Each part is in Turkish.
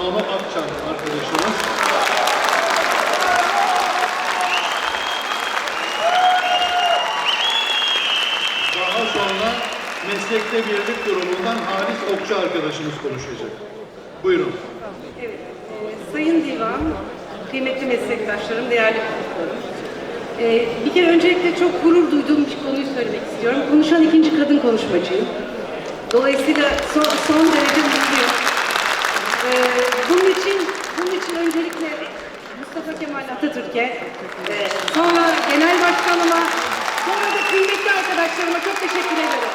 Banu Akçan arkadaşımız. Daha sonra meslekte birlik durumundan Halis Okçu arkadaşımız konuşacak. Buyurun. Evet, e, Sayın Divan, kıymetli meslektaşlarım, değerli konuklarım. E, bir kere öncelikle çok gurur duyduğum bir konuyu söylemek istiyorum. Konuşan ikinci kadın konuşmacıyım. Dolayısıyla son, son derece mutluyum. E, bunun için, bunun için öncelikle Mustafa Kemal Atatürk'e, e, sonra genel başkanıma, sonra da kıymetli arkadaşlarıma çok teşekkür ederim.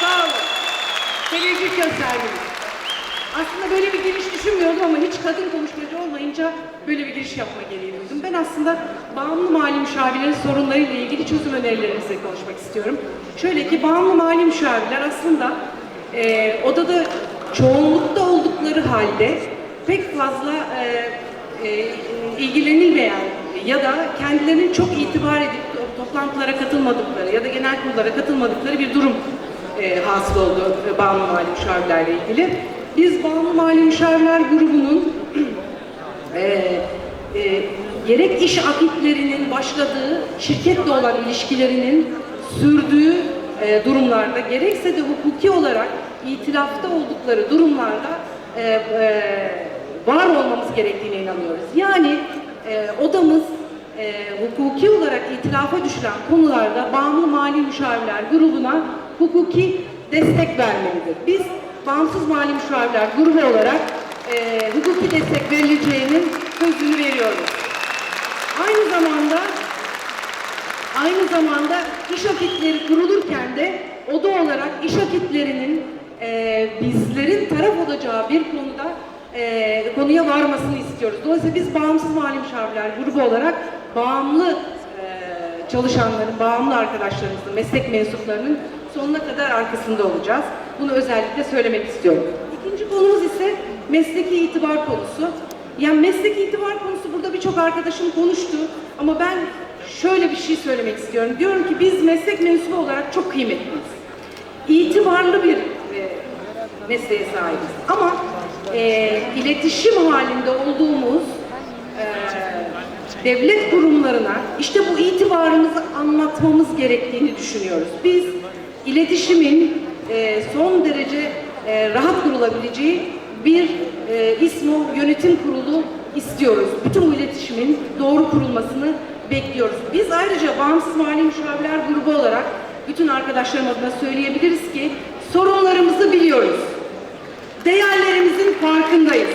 Sağ olun. Teveccüh gösterdiniz. Aslında böyle bir giriş düşünmüyordum ama hiç kadın konuşmacı olmayınca böyle bir giriş yapma gereği duydum. Ben aslında bağımlı mali müşavirlerin sorunlarıyla ilgili çözüm önerilerinizi konuşmak istiyorum. Şöyle ki bağımlı mali müşavirler aslında e, odada çoğunlukta oldukları halde pek fazla e, e, ilgilenilmeyen ya da kendilerinin çok itibar edip to- toplantılara katılmadıkları ya da genel kurullara katılmadıkları bir durum e, hasıl oldu e, bağımlı mali müşavirlerle ilgili. Biz bağımlı mali müşavirler grubunun e, e, gerek iş akitlerinin başladığı, şirketle olan ilişkilerinin sürdüğü e, durumlarda, gerekse de hukuki olarak itilafta oldukları durumlarda e, e, var olmamız gerektiğine inanıyoruz. Yani e, odamız e, hukuki olarak itilafa düşülen konularda bağımlı mali müşavirler grubuna hukuki destek vermelidir. Biz bağımsız mali müşavirler grubu olarak e, hukuki destek verileceğinin sözünü veriyoruz. Aynı zamanda aynı zamanda iş akitleri kurulurken de oda olarak iş akitlerinin e, bizlerin taraf olacağı bir konuda e, konuya varmasını istiyoruz. Dolayısıyla biz bağımsız mali müşavirler grubu olarak bağımlı e, çalışanların, bağımlı arkadaşlarımızın, meslek mensuplarının sonuna kadar arkasında olacağız. Bunu özellikle söylemek istiyorum. İkinci konumuz ise mesleki itibar konusu. Yani mesleki itibar konusu burada birçok arkadaşım konuştu ama ben şöyle bir şey söylemek istiyorum. Diyorum ki biz meslek mensubu olarak çok kıymetliyiz. İtibarlı bir mesleğe sahibiz. Ama e, iletişim halinde olduğumuz e, devlet kurumlarına işte bu itibarımızı anlatmamız gerektiğini düşünüyoruz. Biz iletişimin e, son derece e, rahat kurulabileceği bir e, İSMO yönetim kurulu istiyoruz. Bütün bu iletişimin doğru kurulmasını bekliyoruz. Biz ayrıca bağımsız mali müşavirler grubu olarak bütün arkadaşlarım adına söyleyebiliriz ki sorunlarımızı biliyoruz. Değerlerimizin farkındayız.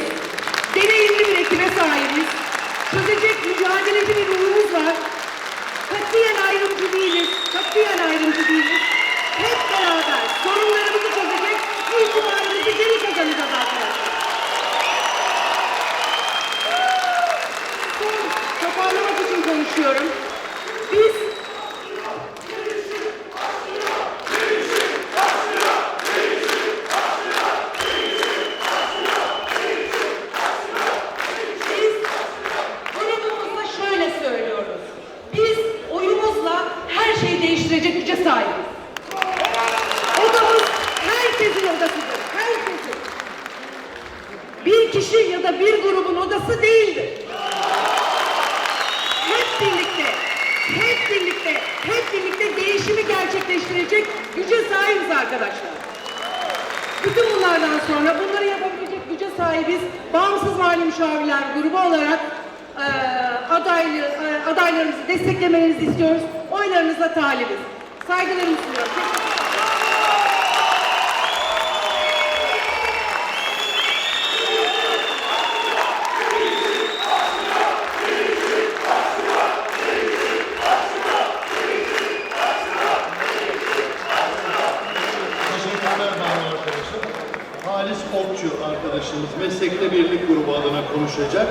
Deneyimli bir ekibe sahibiz. Çözecek mücadeleci bir ruhumuz var. Katiyen ayrımcı değiliz. Katiyen ayrımcı değiliz. Hep beraber sorunlarımızı çözecek, itibarımızı geri kazanacağız arkadaşlar. Son toparlamak için konuşuyorum. Kişi ya da bir grubun odası değildir. Hep birlikte, hep birlikte, hep birlikte değişimi gerçekleştirecek güce sahibiz arkadaşlar. Bütün bunlardan sonra bunları yapabilecek güce sahibiz. Bağımsız mali müşavirler grubu olarak e, adaylı, e, adaylarımızı desteklemenizi istiyoruz. Oylarınıza talibiz. Saygılarımı sunuyorum. Okçu arkadaşımız meslekte birlik grubu adına konuşacak.